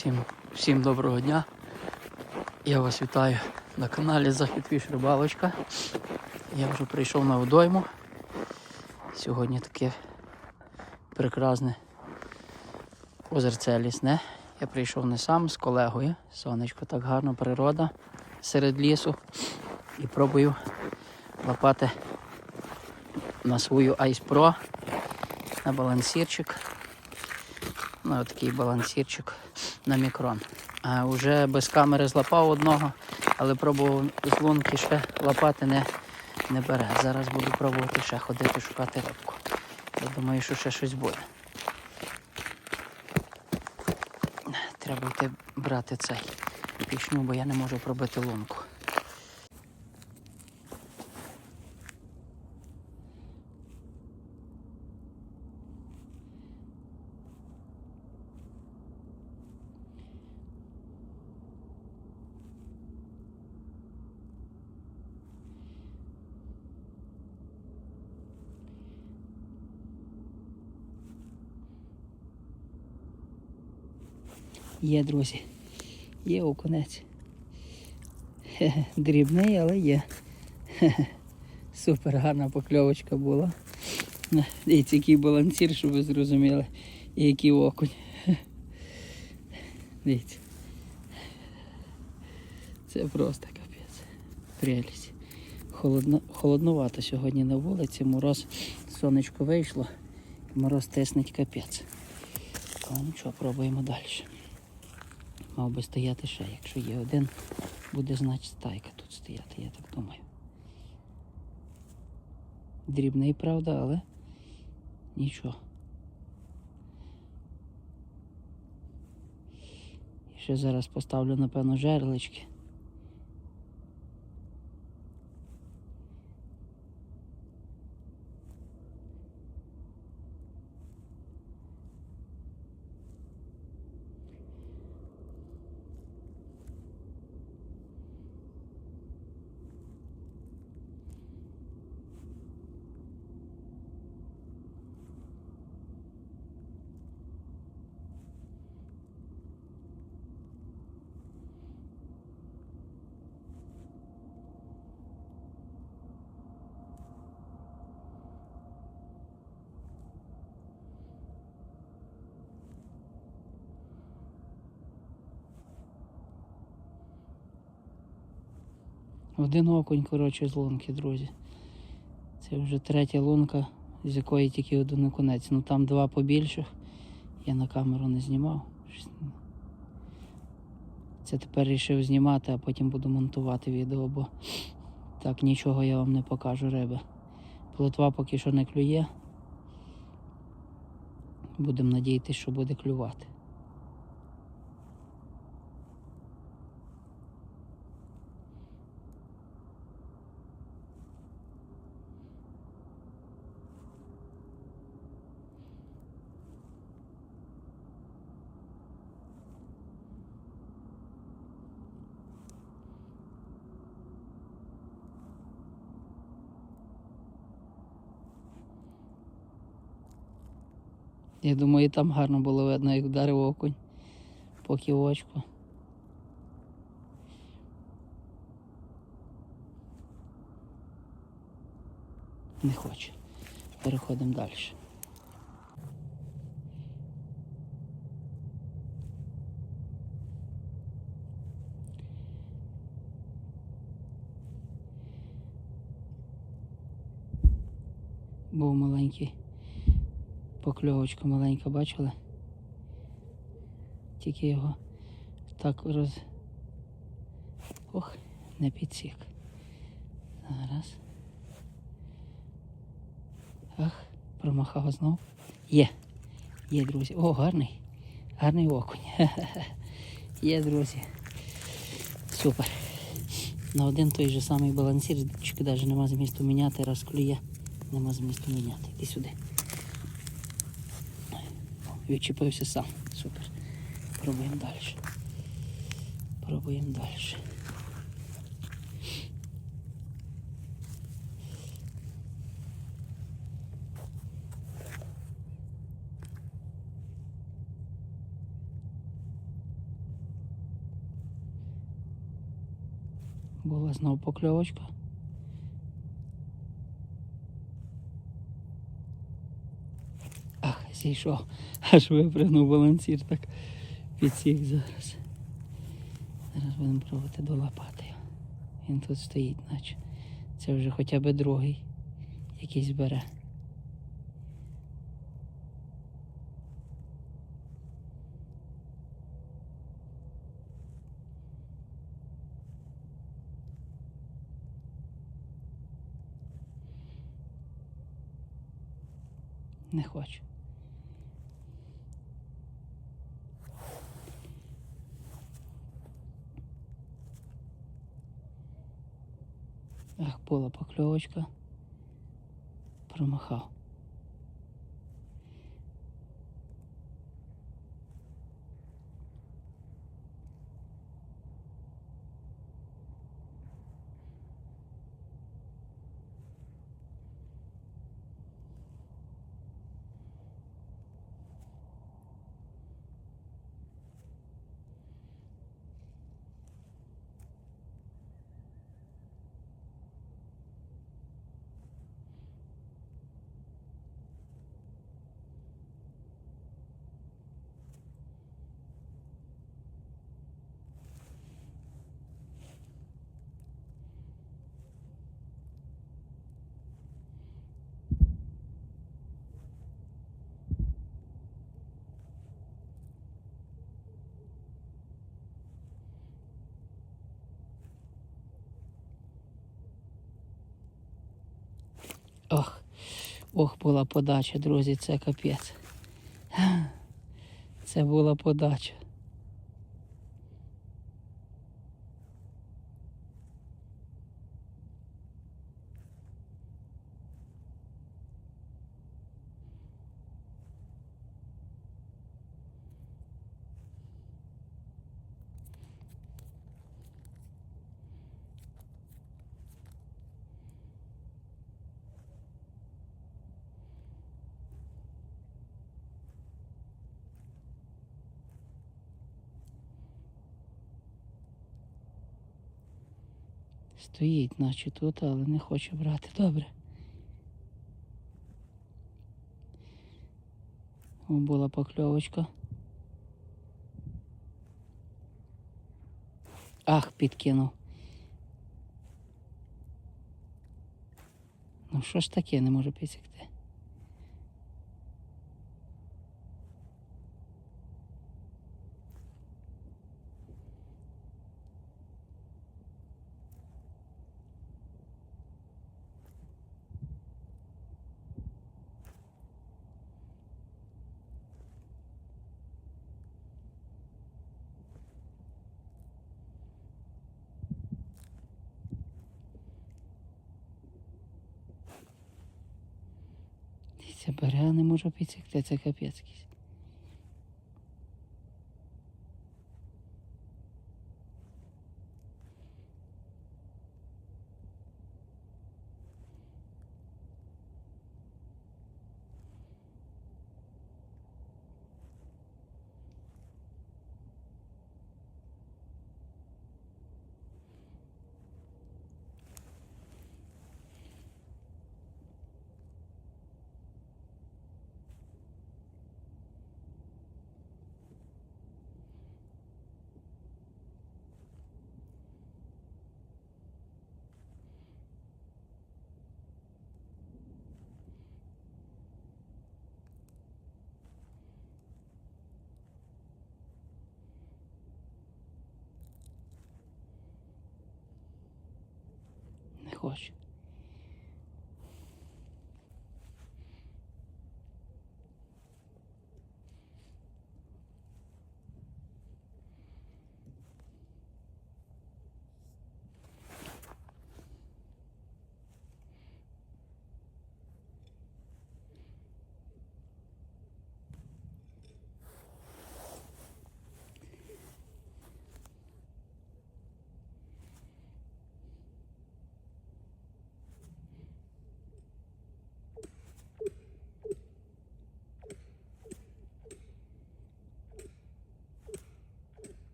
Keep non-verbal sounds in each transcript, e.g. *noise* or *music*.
Всім, всім доброго дня. Я вас вітаю на каналі Захід Фіш Рибалочка. Я вже прийшов на водойму. Сьогодні таке прекрасне озерце лісне. Я прийшов не сам з колегою. Сонечко так гарно, природа серед лісу. І пробую лопати на свою Ice Pro на балансірчик. Ну, такий балансірчик на мікрон. А вже без камери злапав одного, але пробував з лунки ще лопати не, не бере. Зараз буду пробувати ще ходити шукати рибку. Я думаю, що ще щось буде. Треба йти брати цей пішню, бо я не можу пробити лунку. Є, друзі. Є окунець. *laughs* Дрібний, але є. *laughs* Супер гарна покльовочка була. Дивіться, який балансір, щоб ви зрозуміли. І який окунь. *laughs* Дивіться. Це просто капець. Прелість. Холодно, холодновато сьогодні на вулиці. Мороз, сонечко вийшло. Мороз тиснеть капець. Але нічого, пробуємо далі. Мав би стояти ще. Якщо є один, буде значить стайка тут стояти, я так думаю. Дрібний, правда, але нічого. І ще зараз поставлю, напевно, жерлички. Один окунь, коротше, з лунки, друзі. Це вже третя лунка, з якої тільки один окунець. Ну там два побільших. Я на камеру не знімав. Це тепер вирішив знімати, а потім буду монтувати відео, бо так нічого я вам не покажу риби. Плотва поки що не клює. Будемо надіятися, що буде клювати. Я думаю, і там гарно було видно, як вдарив окунь по ківочку. Не хоче. Переходимо далі. Був маленький покльовочка маленька, бачили? Тільки його так роз. Ох, не підсік. Зараз. Ах, промахав знов. Є. Є, друзі. О, гарний. Гарний окунь. *laughs* Є, друзі. Супер. На один той же самий балансір, навіть нема змісту міняти, раз клює, нема змісту міняти. Іди сюди. відчепився сам. Супер. Пробуємо далі. Пробуємо далі. Була знову покльовочка. Зійшов. Аж випрыгнув балансір так підсік зараз. Зараз будемо пробувати долапати його. Він тут стоїть, наче. Це вже хоча б другий якийсь бере. Не хочу. Ах, була покльовочка. Промахав. Ох, ох, була подача, друзі, це капець. Це була подача. Стоїть, наче тут, але не хоче брати. Добре. О, була покльовочка. Ах, підкинув. Ну що ж таке, не можу підсікти. Це бере, не можу підсікти, це капець якийсь.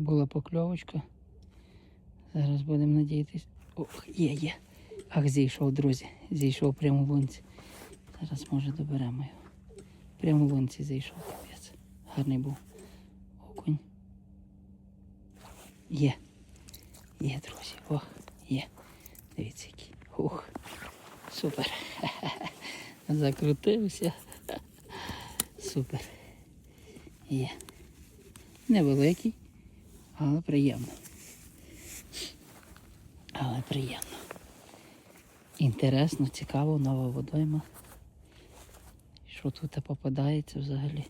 Була покльовочка. Зараз будемо надіятись. Ох, є, є. Ах, зійшов, друзі. Зійшов прямо в лунці. Зараз може доберемо його. Прямо в лунці зійшов, капець. Гарний був. Окунь. Є. Є, друзі. Ох, є. Дивіться який. Ух. Супер. *laughs* Закрутився. *laughs* Супер. Є. Невеликий, але приємно. Але приємно. Інтересно, цікаво, нова водойма. Що тут попадається взагалі?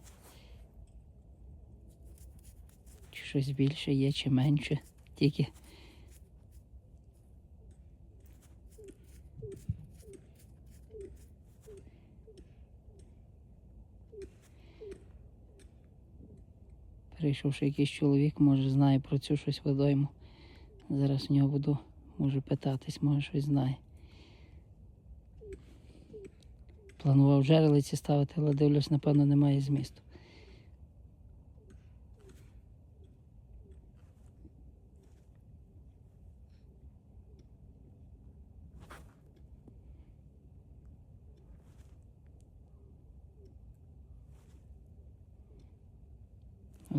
Чи щось більше є, чи менше. Тільки Прийшовши якийсь чоловік, може знає про цю щось водойму. Зараз в нього буду, може, питатись, може щось знає. Планував жерелиці ставити, але дивлюсь, напевно, немає змісту.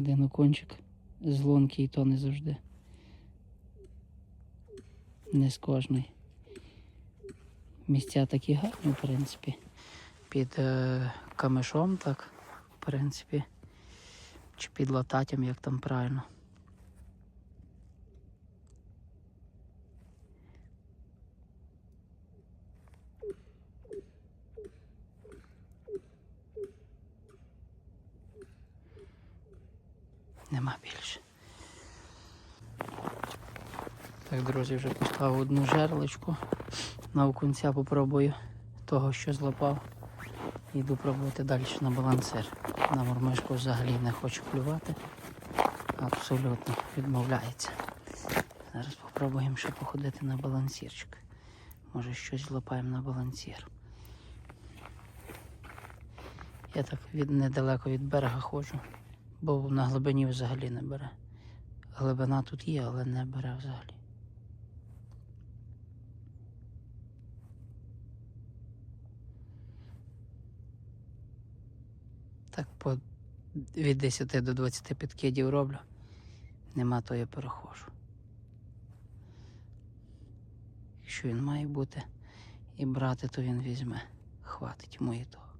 Один окончик з лунки і то не завжди. Не з кожної. Місця такі гарні, в принципі. Під е, камешом, так, в принципі. Чи під лататям, як там правильно. Нема більше. Так, друзі, вже поставив одну жерличку. На окунця попробую того, що злопав. Йду пробувати далі на балансир. На мормишку взагалі не хочу клювати. Абсолютно відмовляється. Зараз спробуємо ще походити на балансірчик. Може щось злопаємо на балансір. Я так від, недалеко від берега ходжу, бо на глибині взагалі не бере. Глибина тут є, але не бере взагалі. Так по від 10 до 20 підкидів роблю. Нема, то я перехожу. Якщо він має бути і брати, то він візьме. Хватить мої того.